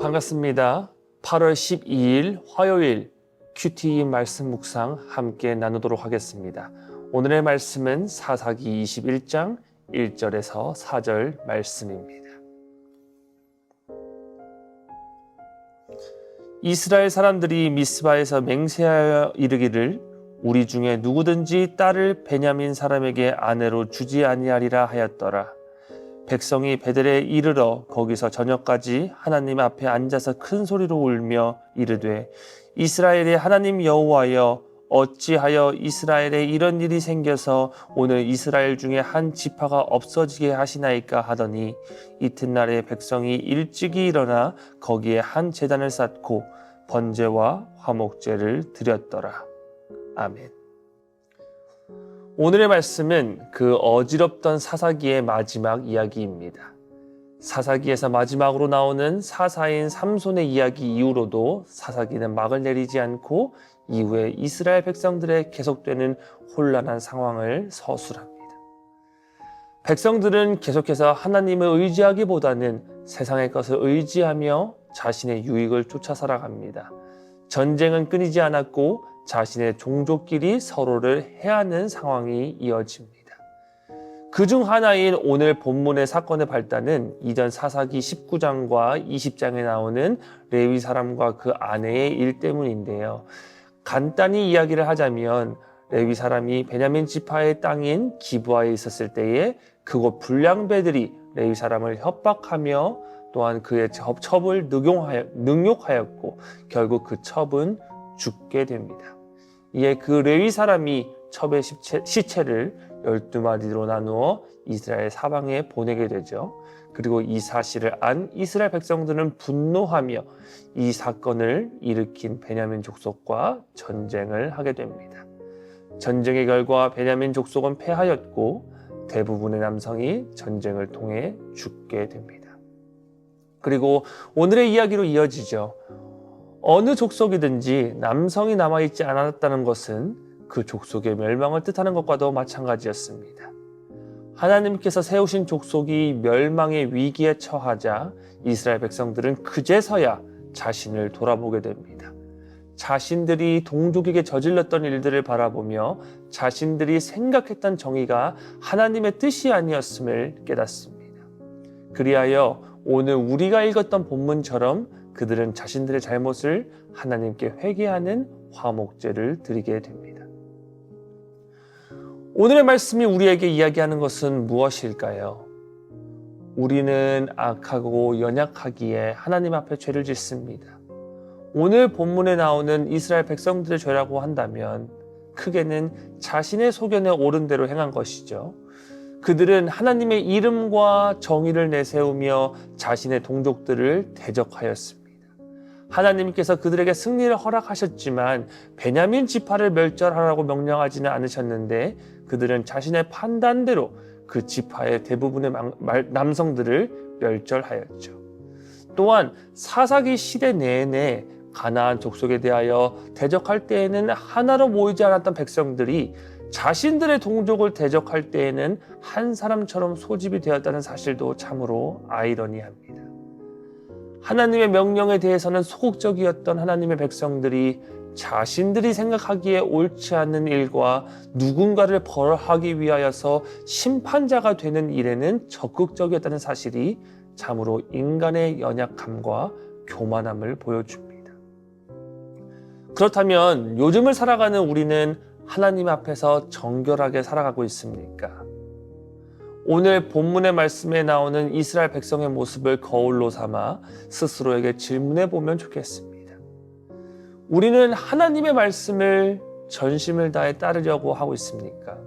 반갑습니다. 8월 12일 화요일 QT 말씀 묵상 함께 나누도록 하겠습니다. 오늘의 말씀은 사사기 21장 1절에서 4절 말씀입니다. 이스라엘 사람들이 미스바에서 맹세하여 이르기를 우리 중에 누구든지 딸을 베냐민 사람에게 아내로 주지 아니하리라 하였더라. 백성이 베델에 이르러 거기서 저녁까지 하나님 앞에 앉아서 큰 소리로 울며 이르되 이스라엘의 하나님 여호와여 어찌하여 이스라엘에 이런 일이 생겨서 오늘 이스라엘 중에 한 지파가 없어지게 하시나이까 하더니 이튿날에 백성이 일찍이 일어나 거기에 한 제단을 쌓고 번제와 화목제를 드렸더라 아멘. 오늘의 말씀은 그 어지럽던 사사기의 마지막 이야기입니다. 사사기에서 마지막으로 나오는 사사인 삼손의 이야기 이후로도 사사기는 막을 내리지 않고 이후에 이스라엘 백성들의 계속되는 혼란한 상황을 서술합니다. 백성들은 계속해서 하나님을 의지하기보다는 세상의 것을 의지하며 자신의 유익을 쫓아 살아갑니다. 전쟁은 끊이지 않았고 자신의 종족끼리 서로를 해하는 상황이 이어집니다. 그 중 하나인 오늘 본문의 사건의 발단은 이전 사사기 19장과 20장에 나오는 레위 사람과 그 아내의 일 때문인데요. 간단히 이야기를 하자면 레위 사람이 베냐민 지파의 땅인 기부하에 있었을 때에 그곳 불량배들이 레위 사람을 협박하며 또한 그의 첩을 능욕하였고 결국 그 첩은 죽게 됩니다. 이에 그 레위 사람이 첩의 시체, 를 열두 마디로 나누어 이스라엘 사방에 보내게 되죠. 그리고 이 사실을 안 이스라엘 백성들은 분노하며 이 사건을 일으킨 베냐민 족속과 전쟁을 하게 됩니다. 전쟁의 결과 베냐민 족속은 패하였고 대부분의 남성이 전쟁을 통해 죽게 됩니다. 그리고 오늘의 이야기로 이어지죠. 어느 족속이든지 남성이 남아있지 않았다는 것은 그 족속의 멸망을 뜻하는 것과도 마찬가지였습니다. 하나님께서 세우신 족속이 멸망의 위기에 처하자 이스라엘 백성들은 그제서야 자신을 돌아보게 됩니다. 자신들이 동족에게 저질렀던 일들을 바라보며 자신들이 생각했던 정의가 하나님의 뜻이 아니었음을 깨닫습니다. 그리하여 오늘 우리가 읽었던 본문처럼 그들은 자신들의 잘못을 하나님께 회개하는 화목제를 드리게 됩니다. 오늘의 말씀이 우리에게 이야기하는 것은 무엇일까요? 우리는 악하고 연약하기에 하나님 앞에 죄를 짓습니다. 오늘 본문에 나오는 이스라엘 백성들의 죄라고 한다면 크게는 자신의 소견에 옳은 대로 행한 것이죠. 그들은 하나님의 이름과 정의를 내세우며 자신의 동족들을 대적하였습니다. 하나님께서 그들에게 승리를 허락하셨지만 베냐민 지파를 멸절하라고 명령하지는 않으셨는데 그들은 자신의 판단대로 그 지파의 대부분의 남성들을 멸절하였죠. 또한 사사기 시대 내내 가나안 족속에 대하여 대적할 때에는 하나로 모이지 않았던 백성들이 자신들의 동족을 대적할 때에는 한 사람처럼 소집이 되었다는 사실도 참으로 아이러니합니다. 하나님의 명령에 대해서는 소극적이었던 하나님의 백성들이 자신들이 생각하기에 옳지 않는 일과 누군가를 벌하기 위하여서 심판자가 되는 일에는 적극적이었다는 사실이 참으로 인간의 연약함과 교만함을 보여줍니다. 그렇다면 요즘을 살아가는 우리는 하나님 앞에서 정결하게 살아가고 있습니까? 오늘 본문의 말씀에 나오는 이스라엘 백성의 모습을 거울로 삼아 스스로에게 질문해 보면 좋겠습니다. 우리는 하나님의 말씀을 전심을 다해 따르려고 하고 있습니까?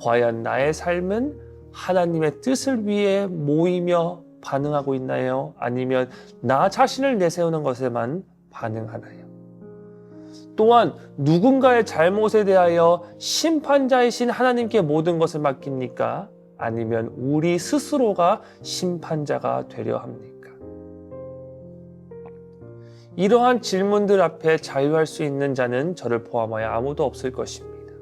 과연 나의 삶은 하나님의 뜻을 위해 모이며 반응하고 있나요? 아니면 나 자신을 내세우는 것에만 반응하나요? 또한 누군가의 잘못에 대하여 심판자이신 하나님께 모든 것을 맡깁니까? 아니면 우리 스스로가 심판자가 되려 합니까? 이러한 질문들 앞에 자유할 수 있는 자는 저를 포함하여 아무도 없을 것입니다.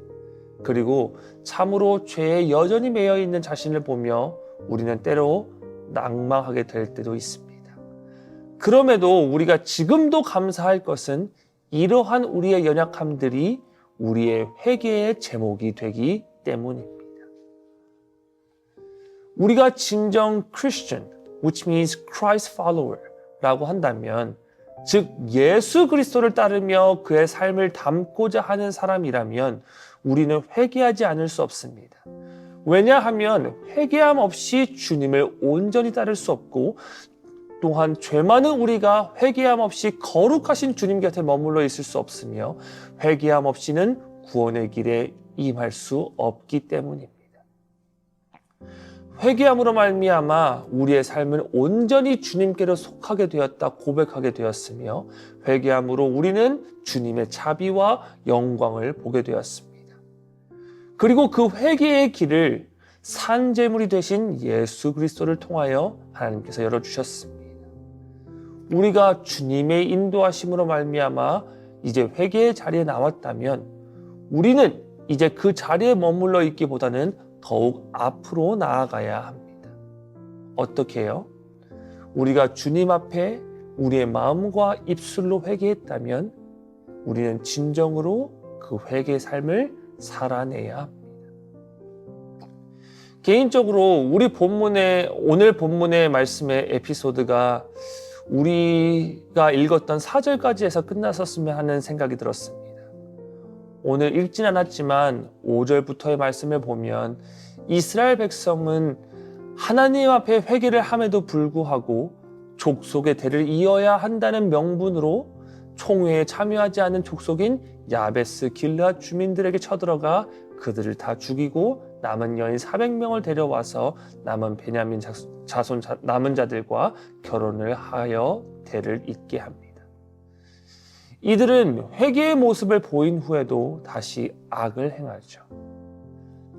그리고 참으로 죄에 여전히 매여 있는 자신을 보며 우리는 때로 낭망하게 될 때도 있습니다. 그럼에도 우리가 지금도 감사할 것은 이러한 우리의 연약함들이 우리의 회개의 제목이 되기 때문입니다. 우리가 진정 Christian, which means Christ follower라고 한다면 즉 예수 그리스도를 따르며 그의 삶을 담고자 하는 사람이라면 우리는 회개하지 않을 수 없습니다. 왜냐하면 회개함 없이 주님을 온전히 따를 수 없고 또한 죄 많은 우리가 회개함 없이 거룩하신 주님 곁에 머물러 있을 수 없으며 회개함 없이는 구원의 길에 임할 수 없기 때문입니다. 회개함으로 말미암아 우리의 삶은 온전히 주님께로 속하게 되었다 고백하게 되었으며 회개함으로 우리는 주님의 자비와 영광을 보게 되었습니다. 그리고 그 회개의 길을 산제물이 되신 예수 그리스도를 통하여 하나님께서 열어 주셨습니다. 우리가 주님의 인도하심으로 말미암아 이제 회개의 자리에 나왔다면 우리는 이제 그 자리에 머물러 있기보다는 더욱 앞으로 나아가야 합니다. 어떻게 해요? 우리가 주님 앞에 우리의 마음과 입술로 회개했다면 우리는 진정으로 그 회개의 삶을 살아내야 합니다. 개인적으로 우리 본문의 오늘 본문의 말씀의 에피소드가 우리가 읽었던 4절까지 해서 끝났었으면 하는 생각이 들었습니다. 오늘 읽진 않았지만 5절부터의 말씀을 보면 이스라엘 백성은 하나님 앞에 회개를 함에도 불구하고 족속의 대를 이어야 한다는 명분으로 총회에 참여하지 않은 족속인 야베스 길르앗 주민들에게 쳐들어가 그들을 다 죽이고 남은 여인 400명을 데려와서 남은 베냐민 자손 남은 자들과 결혼을 하여 대를 잇게 합니다. 이들은 회개의 모습을 보인 후에도 다시 악을 행하죠.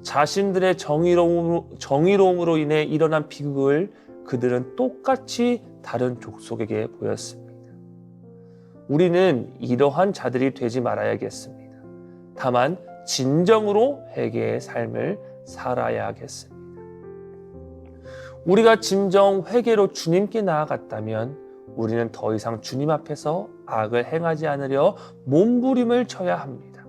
자신들의 정의로움, 정의로움으로 인해 일어난 비극을 그들은 똑같이 다른 족속에게 보였습니다. 우리는 이러한 자들이 되지 말아야겠습니다. 다만 진정으로 회개의 삶을 살아야겠습니다. 우리가 진정 회개로 주님께 나아갔다면 우리는 더 이상 주님 앞에서 악을 행하지 않으려 몸부림을 쳐야 합니다.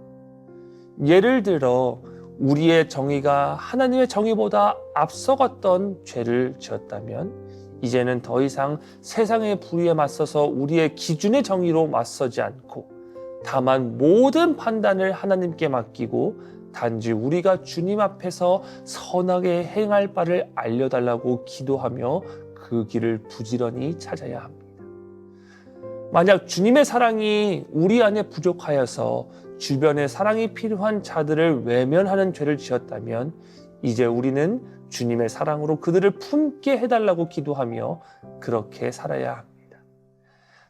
예를 들어 우리의 정의가 하나님의 정의보다 앞서갔던 죄를 지었다면 이제는 더 이상 세상의 불의에 맞서서 우리의 기준의 정의로 맞서지 않고 다만 모든 판단을 하나님께 맡기고 단지 우리가 주님 앞에서 선하게 행할 바를 알려달라고 기도하며 그 길을 부지런히 찾아야 합니다. 만약 주님의 사랑이 우리 안에 부족하여서 주변에 사랑이 필요한 자들을 외면하는 죄를 지었다면 이제 우리는 주님의 사랑으로 그들을 품게 해달라고 기도하며 그렇게 살아야 합니다.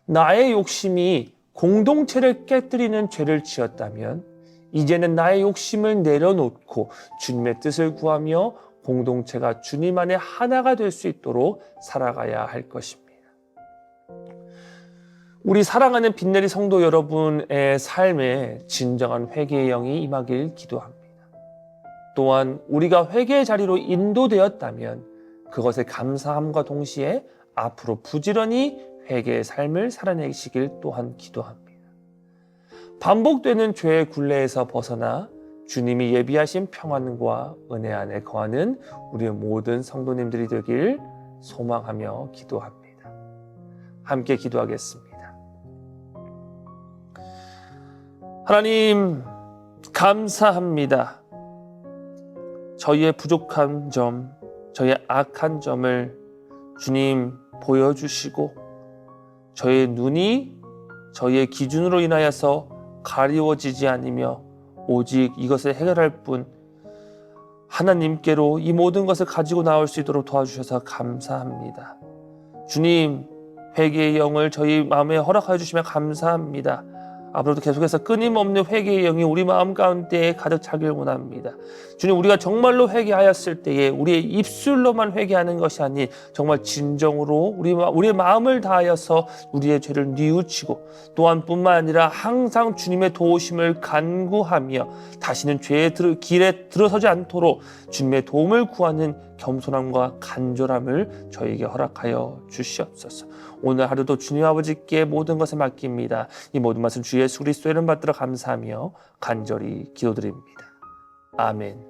나의 욕심이 공동체를 깨뜨리는 죄를 지었다면 이제는 나의 욕심을 내려놓고 주님의 뜻을 구하며 공동체가 주님 안에 하나가 될 수 있도록 살아가야 할 것입니다. 우리 사랑하는 빛내리 성도 여러분의 삶에 진정한 회개의 영이 임하길 기도합니다. 또한 우리가 회개의 자리로 인도되었다면 그것에 감사함과 동시에 앞으로 부지런히 회개의 삶을 살아내시길 또한 기도합니다. 반복되는 죄의 굴레에서 벗어나 주님이 예비하신 평안과 은혜 안에 거하는 우리 모든 성도님들이 되길 소망하며 기도합니다. 함께 기도하겠습니다. 하나님, 감사합니다. 저희의 부족한 점, 저희의 악한 점을 주님 보여주시고, 저희의 눈이 저희의 기준으로 인하여서 가리워지지 않으며, 오직 이것을 해결할 뿐, 하나님께로 이 모든 것을 가지고 나올 수 있도록 도와주셔서 감사합니다. 주님, 회개의 영을 저희 마음에 허락하여 주시면 감사합니다. 앞으로도 계속해서 끊임없는 회개의 영이 우리 마음 가운데 가득 차길 원합니다. 주님, 우리가 정말로 회개하였을 때에 우리의 입술로만 회개하는 것이 아닌 정말 진정으로 우리, 우리의 마음을 다하여서 우리의 죄를 뉘우치고 또한 뿐만 아니라 항상 주님의 도우심을 간구하며 다시는 죄의 길에 들어서지 않도록 주님의 도움을 구하는 겸손함과 간절함을 저에게 허락하여 주시옵소서. 오늘 하루도 주님 아버지께 모든 것을 맡깁니다. 이 모든 것은 주 예수 그리스도의 이름 받들어 감사하며 간절히 기도드립니다. 아멘.